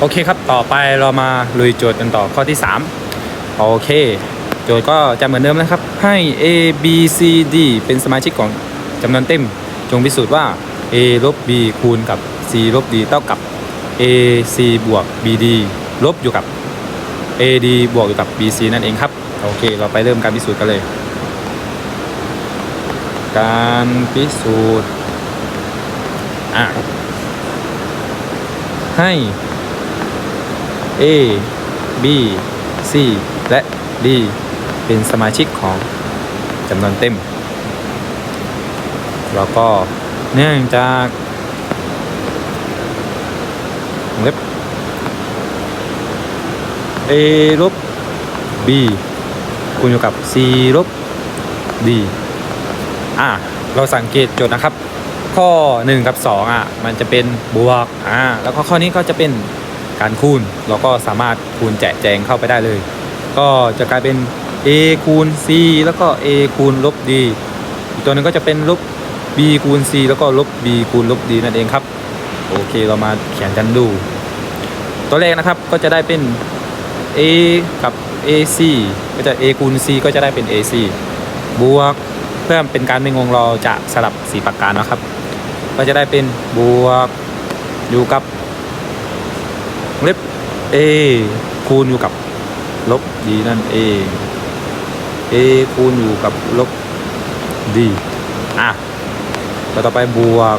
โอเคครับ ต่อไปเรามาลุยโจทย์กันต่อข้อที่ 3 โอเค โจทย์ก็จะเหมือนเดิมนะครับ ให้ a b c d เป็นสมาชิกของจำนวนเต็ม จงพิสูจน์ว่า a ลบ b คูณกับ c ลบ d เท่ากับ a c บวก b d ลบอยู่กับ a d บวกอยู่กับ b c นั่นเองครับ โอเค เราไปเริ่มการพิสูจน์กันเลย การพิสูจน์อะให้ A B C และ D เป็นสมาชิกของจำนวนเต็ม แล้วก็เนื่องจากเล็บ A ลบ B คูณอยู่กับ C ลบ D อะเราสังเกตโจทย์นะครับ ข้อ 1 กับ 2 อะ มันจะเป็นบวก อ่า แล้วก็ข้อนี้ก็จะเป็น การคูณ เราก็สามารถคูณแจกแจงเข้าไปได้เลย ก็จะกลายเป็น a คูณ c แล้วก็ a คูณลบ d อีกตัวนึงก็จะเป็นลบ b คูณ c แล้วก็ลบ b คูณลบ d นั่นเองครับ โอเคเรามาเขียนกันดู ตัวแรกนะครับก็จะได้เป็น a กับ ac ก็จะ a คูณ c ก็จะได้เป็น ac บวกเพื่อเป็นการไม่งงเราจะสลับสีปากกานะครับ ก็จะได้เป็นบวกอยู่กับ เล็บ a คูณอยู่กับลบ d นั่นเอง a คูณอยู่กับลบ d อะแล้วต่อไปบวก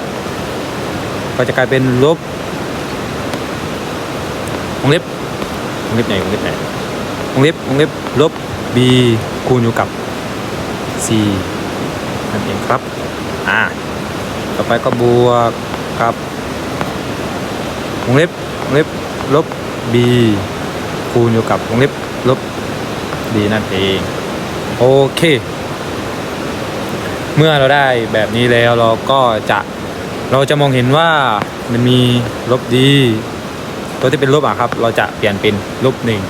ก็จะกลายเป็นลบวงเล็บวงเล็บไหนวงเล็บไหนวงเล็บวงเล็บลบ b คูณอยู่กับ c นั่นเองครับ อ่า ต่อไปก็บวกครับวงเล็บวงเล็บลบ b คูณอยู่กับวงเล็บลบ d นั่นเอง โอเค เมื่อเราได้แบบนี้แล้วเราก็จะเราจะมองเห็นว่ามันมีลบ d ตัวที่เป็นลบอะครับ เราจะเปลี่ยนเป็นลบหนึ่ง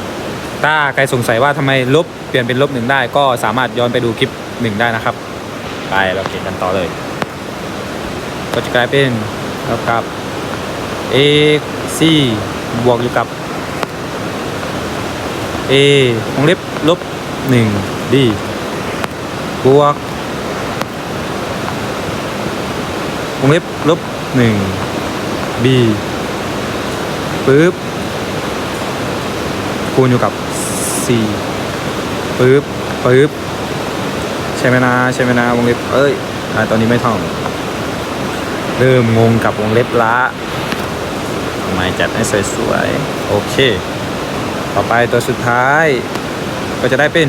ถ้าใครสงสัยว่าทำไมลบเปลี่ยนเป็นลบหนึ่งได้ก็สามารถย้อนไปดูคลิปหนึ่งได้นะครับ ไปเราเขียนกันต่อเลย ก็จะกลายเป็นเท่ากับ a c บวกอยู่กับ a วงเล็บลบ1 d บวกวงเล็บลบ 1 b ปึ๊บคูณอยู่กับ c ปึ๊บปึ๊บใช่ไหมนะใช่ไหมนะวงเล็บเอ้ยอตอนนี้ไม่ท่องเริ่มงงกับวงเล็บละทำไมจัดให้สวยๆ โอเค ต่อไปตัวสุดท้าย ก็จะได้เป็น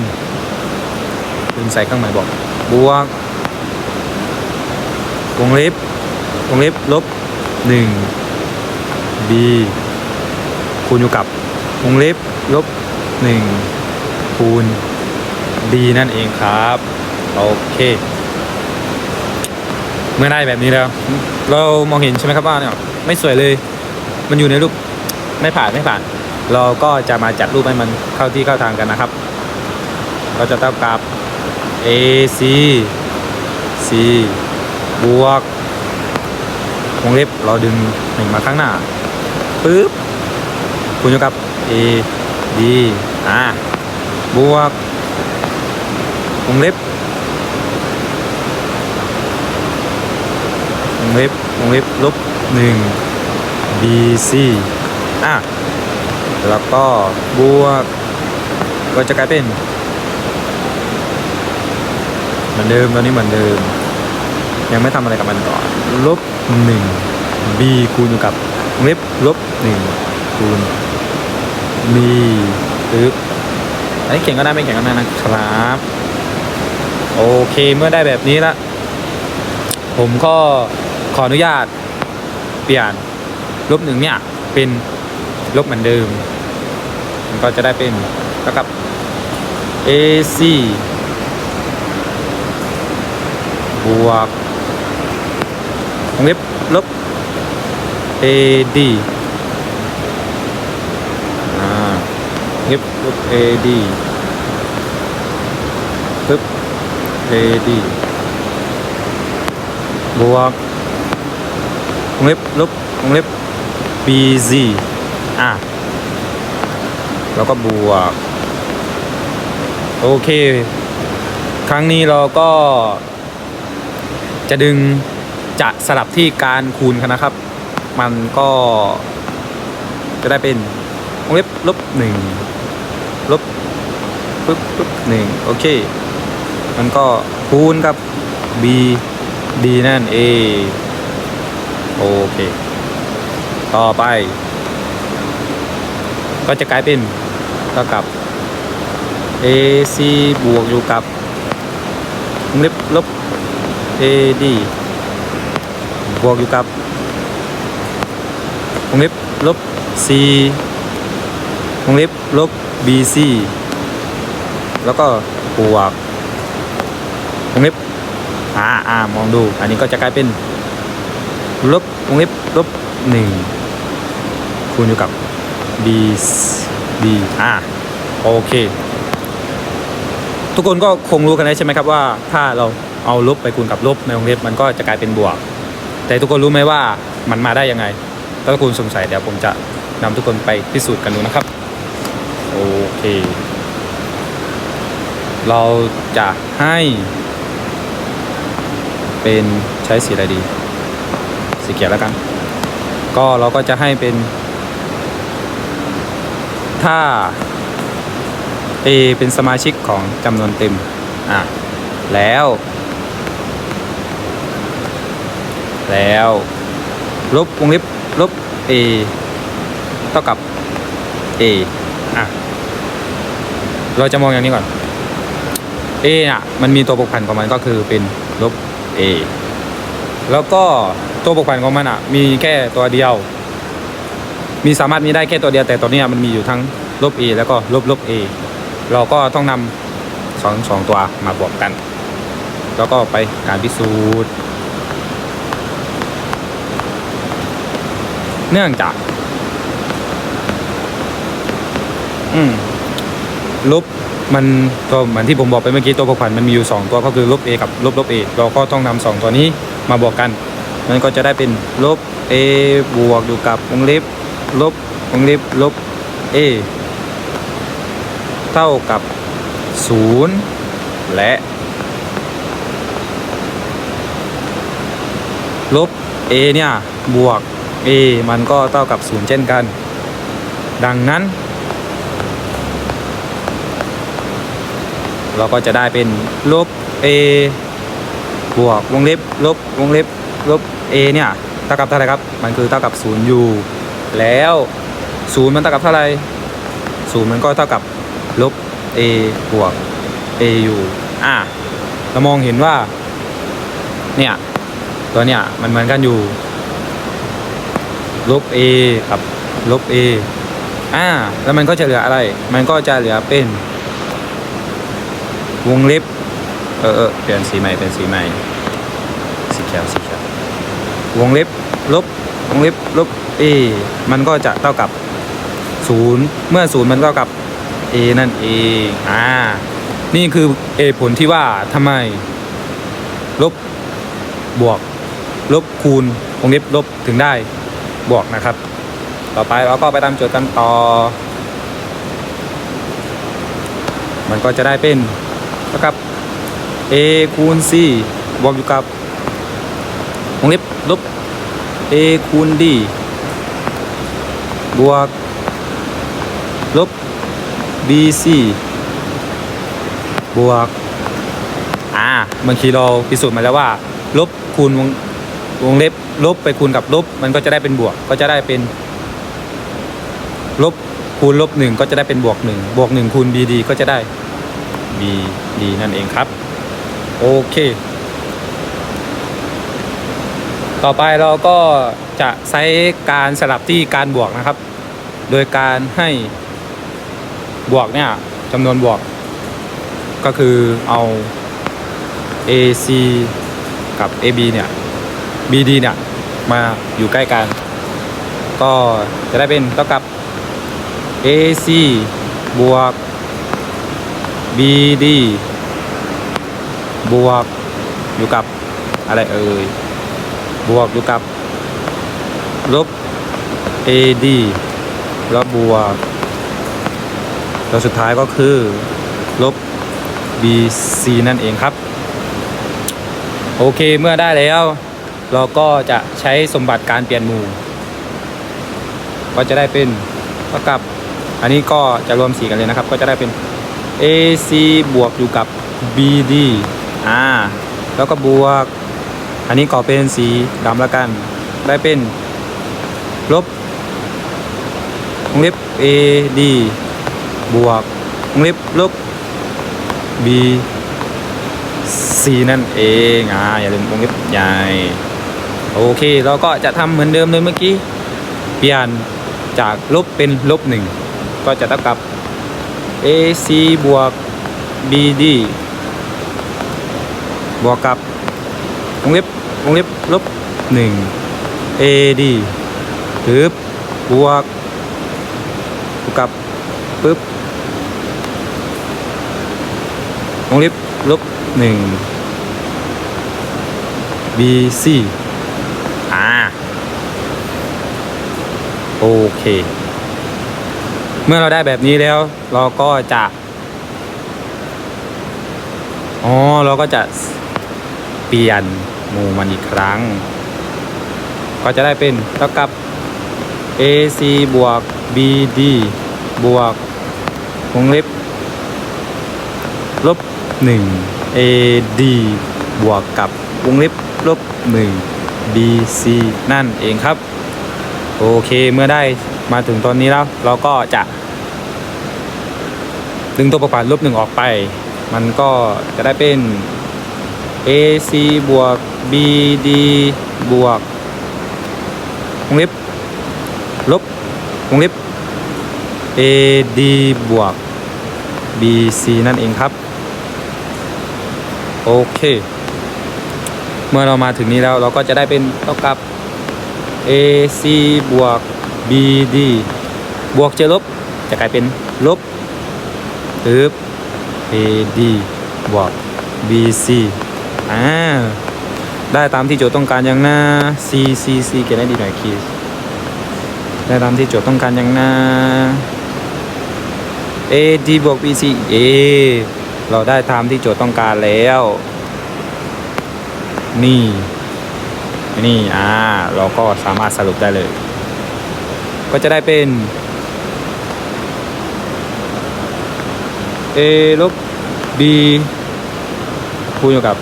คุณใส่เครื่องหมายบอกบวกวงเล็บวงเล็บลบ 1 b คูณอยู่กับวงเล็บลบ 1 คูณ d นั่นเองครับ โอเค เมื่อได้แบบนี้แล้ว เรามองเห็นใช่ไหมครับว่าเนี่ยไม่สวยเลย มันอยู่ในรูปไม่ผ่านไม่ผ่าน เราก็จะมาจัดรูปให้มันเข้าที่เข้าทางกันนะครับ ก็จะเท่ากับ AC C บวกวงเล็บเราดึงหนึ่งมาข้างหน้าปึ๊บคูณยกับ A D อ่าบวกวงเล็บวงเล็บวงเล็บลบหนึ่ง BC อะ แล้วก็บวกก็จะกลายเป็น เหมือนเดิมตอนนี้เหมือนเดิม ยังไม่ทำอะไรกับมันก่อนลบหนึ่ง B คูณอยู่กับเล็บลบหนึ่งคูณ B ปึ๊บอันนี้เขียนก็ได้ไม่เขียนก็ได้นะครับ โอเคเมื่อได้แบบนี้ละผมก็ขออนุญาตเปลี่ยนลบหนึ่งเนี่ยเป็น ลบเหมือนเดิม มันก็จะได้เป็นเท่ากับ AC บวกวงเล็บลบ AD อ่าวงเล็บลบ AD ปึ๊บ AD บวกวงเล็บลบวงเล็บ BZ อะแล้วก็บวก โอเค ครั้งนี้เราก็ จะดึงจะสลับที่การคูณกันนะครับ มันก็จะได้เป็นวงเล็บลบหนึ่งลบปึ๊บปึ๊บหนึ่งโอเค มันก็คูณกับ b d นั่นเองโอเค ต่อไป ก็จะกลายเป็นเท่ากับ ac บวกอยู่กับวงเล็บลบ ad บวกอยู่กับวงเล็บลบ c วงเล็บลบ bc แล้วก็บวกวงเล็บอ่าอ่ามองดู อันนี้ก็จะกลายเป็นลบวงเล็บลบหนึ่งคูณอยู่กับ b b อ่าโอเค ทุกคนก็คงรู้กันแล้วใช่ไหมครับว่าถ้าเราเอาลบไปคูณกับลบในวงเล็บมันก็จะกลายเป็นบวก แต่ทุกคนรู้ไหมว่ามันมาได้ยังไง ถ้าทุกคนสงสัยเดี๋ยวผมจะนำทุกคนไปพิสูจน์กันดูนะครับ โอเค เราจะให้เป็นใช้สีอะไรดี สีเขียวแล้วกัน ก็เราก็จะให้เป็น ถ้า A เป็นสมาชิกของจำนวนเต็ม อะ แล้ว แล้ว ลบวงเล็บลบ A เท่ากับ A อะ เราจะมองอย่างนี้ก่อน A อะ มันมีตัวบวกพันของมันก็คือเป็นลบ A แล้วก็ตัวบวกพันของมันอะ มีแค่ตัวเดียว มีสามารถมีได้แค่ตัวเดียวแต่ตัวนี้มันมีอยู่ทั้งลบ A แล้วก็ลบลบ A เราก็ต้องนำสองสองตัวมาบวกกัน แล้วก็ไปการพิสูจน์เนื่องจาก อืมลบมันก็เหมือนที่ผมบอกไปเมื่อกี้ตัวบวกผันมันมีอยู่ 2 ตัวก็คือลบ a กับลบลบ a เราก็ต้องนำสองตัวนี้มาบวกกัน มันก็จะได้เป็นลบ a บวกอยู่กับวงเล็บ ลบวงเล็บลบ a เท่ากับ 0 และ ลบ a เนี่ย บวก a มันก็เท่ากับ 0 เช่นกัน ดังนั้น เราก็จะได้เป็นลบ a บวกวงเล็บลบวงเล็บลบ a เนี่ย เท่ากับเท่าไหร่ครับ มันคือเท่ากับ0อยู่ แล้ว0มันเท่ากับเท่าไหร่0มันก็เท่ากับลบ a บวก a อยูอะเรามองเห็นว่า เนี่ย ตัวเนี่ยมันเหมือนกันอยู่ ลบ a กับลบ a อ่า แล้วมันก็จะเหลืออะไร มันก็จะเหลือเป็น วงเล็บ เออเออเปลี่ยนสีใหม่เป็นสีใหม่ สีเขียวสีเขียววงเล็บ ลบ วงเล็บ ลบ a มันก็จะเท่ากับ 0 เมื่อ 0 มันเท่ากับ a นั่นเองอ่านี่คือเหตุผลที่ว่าทำไม ลบบวก ลบคูณวงเล็บลบถึงได้บวกนะครับ ต่อไปเราก็ไปตามโจทย์กันต่อ มันก็จะได้เป็นเท่ากับ a คูณ c บวกอยู่กับวงเล็บลบ a คูณ d บวก ลบ bc บวก อ่าเมื่อกี้เราพิสูจน์มาแล้วว่า ลบคูณวงวงเล็บ ลบไปคูณกับลบ มันก็จะได้เป็นบวก ก็จะได้เป็น ลบคูณลบหนึ่งก็จะได้เป็นบวกหนึ่งบวกหนึ่งคูณ bd ก็จะได้ bd นั่นเองครับ โอเค ต่อไปเราก็จะใช้การสลับที่การบวกนะครับ โดยการให้บวกเนี่ยจำนวนบวก ก็คือเอา AC กับ AB เนี่ย BD เนี่ย มาอยู่ใกล้กัน ก็จะได้เป็นเท่ากับ AC บวก BD บวกอยู่กับอะไรเอ่ย บวกอยู่กับลบ AD แล้วบวกตัวสุดท้ายก็คือลบ BC นั่นเองครับ โอเคเมื่อได้แล้ว เราก็จะใช้สมบัติการเปลี่ยนหมู่ ก็จะได้เป็นเท่ากับอันนี้ก็จะรวมสีกันเลยนะครับ ก็จะได้เป็น AC บวกอยู่กับ BD อ่าแล้วก็บวก อันนี้ก็เป็นสีดำแล้วกัน ได้เป็น ลบวงเล็บ AD บวกวงเล็บลบ B C นั่นเองอ่าอย่าลืมวงเล็บใหญ่โอเค เราก็จะทำเหมือนเดิมเลยเมื่อกี้ เปลี่ยนจากลบเป็นลบหนึ่งก็จะเท่ากับ AC บวก BD บวกกับวงเล็บ วงเล็บลบหนึ่ง AD ปึ๊บบวกกับปึ๊บวงเล็บลบหนึ่ง BC อ่าโอเค เมื่อเราได้แบบนี้แล้ว เราก็จะอ๋อเราก็จะเปลี่ยน มู่มันอีกครั้ง ก็จะได้เป็นเท่ากับ AC บวก BD บวกวงเล็บลบ 1 AD บวกกับวงเล็บลบ 1 BC นั่นเองครับ โอเคเมื่อได้มาถึงตอนนี้แล้ว เราก็จะดึงตัวประกอบลบหนึ่งออกไป มันก็จะได้เป็น AC บวก BD บวกวงเล็บลบวงเล็บ AD บวก BC นั่นเองครับ โอเค เมื่อเรามาถึงนี้แล้วเราก็จะได้เป็นเท่ากับ AC บวก BD บวกเจอลบ จะกลายเป็นลบตึบ AD บวก BC อ่า ได้ตามที่โจทย์ต้องการยังหน้า C C C เขียนได้ดีหน่อยคีสได้ตามที่โจทย์ต้องการยังหน้า AD บวก BC เอเราได้ตามที่โจทย์ต้องการแล้ว นี่นี่อ่าเราก็สามารถสรุปได้เลย ก็จะได้เป็น A ลบ B คูณอยู่กับ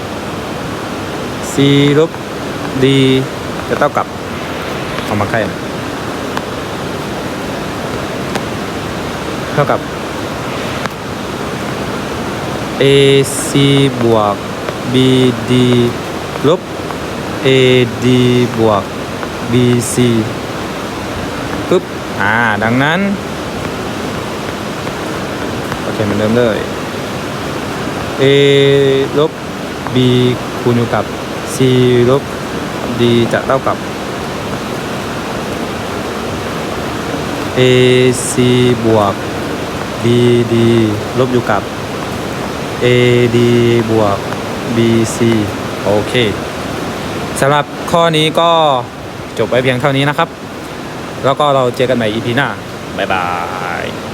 C ลบ D จะเท่ากับเอามาใกล้เท่ากับ AC บวก BD ลบ AD บวก BC ปึ๊บ อ่า ดังนั้น โอเคเหมือนเดิมเลย A ลบ B คูณอยู่กับ C ลบ D จะเท่ากับ AC บวก BD ลบอยู่กับ AD บวก BC โอเคสำหรับข้อนี้ก็จบไว้เพียงเท่านี้นะครับ แล้วก็เราเจอกันใหม่ EP หน้า บ๊ายบาย